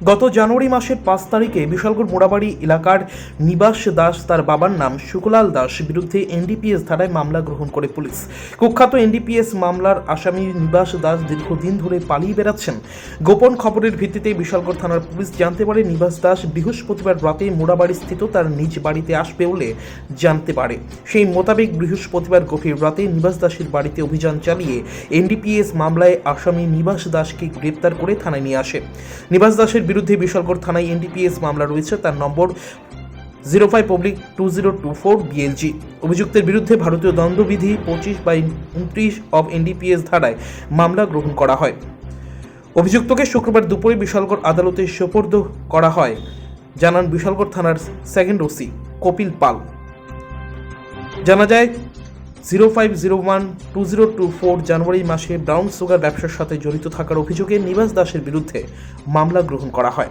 গত জানুয়ারি মাসের পাঁচ তারিখে বিশালগড় মোড়াবাড়ি এলাকার নিবাস দাস তার বাবার নাম শুকুলাল দাস বিরুদ্ধে এনডিপিএস ধারায় মামলা গ্রহণ করে পুলিশ। কুখ্যাত এনডিপিএস মামলার আসামি নিবাস দাস দীর্ঘদিন ধরে পালিয়ে বেড়াচ্ছেন। গোপন খবরের ভিত্তিতে বিশালগড় থানার পুলিশ জানতে পারে নিবাস দাস বৃহস্পতিবার রাতে মোড়াবাড়ি স্থিত তার নিজ বাড়িতে আসবে বলে জানতে পারে। সেই মোতাবেক বৃহস্পতিবার গভীর রাতে নিবাস দাসের বাড়িতে অভিযান চালিয়ে এনডিপিএস মামলায় আসামি নিবাস দাসকে গ্রেপ্তার করে থানায় নিয়ে আসে। নিবাস দাসের বিরুদ্ধে বিশালগড় থানায় এনডিপিএস মামলা রয়েছে। তার নম্বর zero five oblique two zero two four BLG. অভিযুক্তের বিরুদ্ধে ভারতীয় দণ্ডবিধি পঁচিশ বাই উনত্রিশ অব এনডিপিএস ধারায় মামলা গ্রহণ করা হয়। অভিযুক্তকে শুক্রবার দুপুরে বিশালগড় আদালতে সোপর্দ করা হয়। জানান বিশালগড় থানার সেকেন্ড ওসি কপিল পাল। জানা যায় zero five zero one two zero two four জানুয়ারি মাসে ব্রাউন সুগার ব্যবসার সাথে জড়িত থাকার অভিযোগে নিবাস দাসের বিরুদ্ধে মামলা গ্রহণ করা হয়।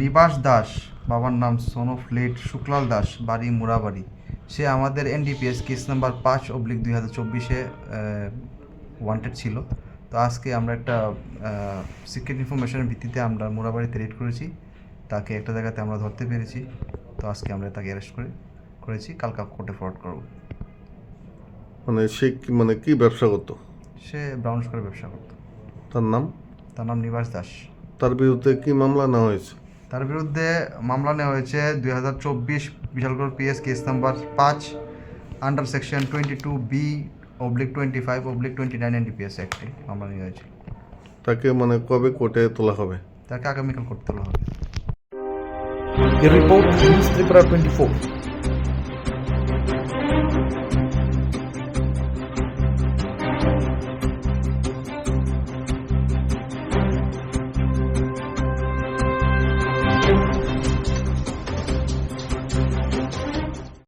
নিবাস দাস বাবার নাম সোনফ লেট শুক্লাল দাস বাড়ি মুরাবাড়ি। সে আমাদের এনডিপিএস কেস নাম্বার পাঁচ অবলিক দুই হাজার চব্বিশে ওয়ান্টেড ছিল। তো আজকে আমরা একটা সিক্রেট ইনফরমেশনের ভিত্তিতে আমরা মুরাবাড়িতে রেড করেছি। তাকে একটা জায়গাতে আমরা ধরতে পেরেছি। তো আজকে আমরা তাকে অ্যারেস্ট করে করেছি। কালকা কোর্টে ফরওয়ার্ড করব। মানে সে কি মানে কি ব্যবসা করতো? সে ব্রাউন করে ব্যবসা করতো। তার নাম? তার নাম নিবাস দাস। তার বিরুদ্ধে কি মামলা নেওয়া হয়েছে? তার বিরুদ্ধে মামলা নেওয়া হয়েছে দুই হাজার চব্বিশ বিশালগড় পিএস কেস নাম্বার পাঁচ under section twenty two B oblique twenty five oblique twenty nine N NDPS অ্যাক্টে মামলা নেওয়া হয়েছে। তাকে মানে কবে কোর্টে তোলা হবে? তাকে আগামীকাল করতে হবে। Report news Tripura twenty four